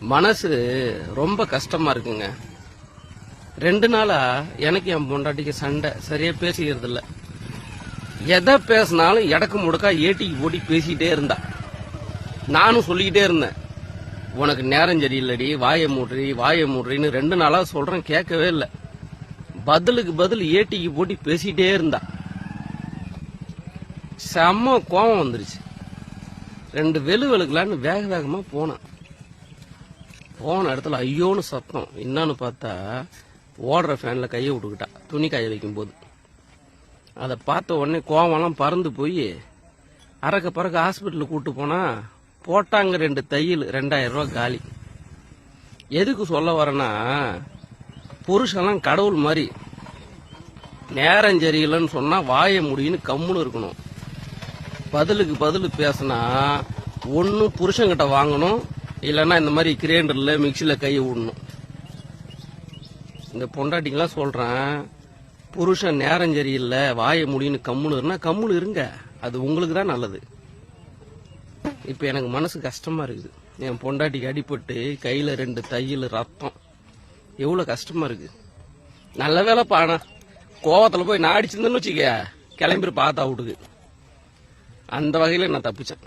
மனசு ரொம்ப கஷ்டமா இருக்குங்க. ரெண்டு நாளா எனக்கு என் பொண்டாட்டிக்கு சண்டை சரியா பேசிக்கிறது இல்ல எதை பேசினாலும் எடக்கு முடக்கா ஏட்டிக்கு போட்டி பேசிக்கிட்டே இருந்தா. நானும் சொல்லிக்கிட்டே இருந்தேன். உனக்கு நேரம் சரியில்லடி வாயை மூடுறி வாயை மூடுறின்னு ரெண்டு நாளா சொல்றேன் கேட்கவே இல்லை. பதிலுக்கு பதில் ஏட்டிக்கு போட்டி பேசிக்கிட்டே இருந்தா. செம்ம கோபம் வந்துருச்சு. ரெண்டு வெளு வெளுக்கலான்னு வேக வேகமா போனேன். போன இடத்துல ஐயோன்னு சத்தம். என்னன்னு பார்த்தா ஓடுற ஃபேனில் கையை விட்டுக்கிட்டா. துணி காய வைக்கும்போது. அதை பார்த்த உடனே கோவம்லாம் பறந்து போய் அறக்க பறக்க ஹாஸ்பிட்டலுக்கு கூப்பிட்டு போனால் போட்டாங்க ரெண்டு தையல் ரெண்டாயிரம் ரூபா காலி. எதுக்கு சொல்ல வரேன்னா புருஷெல்லாம் கடவுள் மாதிரி. நேரம் சரியில்லைன்னு சொன்னால் வாய முடியுன்னு கம்முன்னு இருக்கணும். பதிலுக்கு பதில் பேசினா ஒன்று புருஷங்கிட்ட வாங்கணும் இல்லைன்னா இந்த மாதிரி கிரைண்டரில் மிக்சியில் கையை விடணும். இந்த பொண்டாட்டிங்கெல்லாம் சொல்கிறேன் புருஷன் நேரம் சரியில்லை வாய முடின்னு கம்முன்னு இருந்தால் கம்முன்னு இருங்க. அது உங்களுக்கு தான் நல்லது. இப்போ எனக்கு மனசு கஷ்டமாக இருக்குது. என் பொண்டாட்டிக்கு அடிபட்டு கையில் ரெண்டு தையல் ரத்தம். எவ்வளோ கஷ்டமாக இருக்குது நல்ல வேலை பானா கோவத்தில் போய் நான் அடிச்சிருந்தேன்னு வச்சுக்க கிளம்பி பார்த்தா விட்டுக்கு. அந்த வகையில் நான் தப்பிச்சேன்.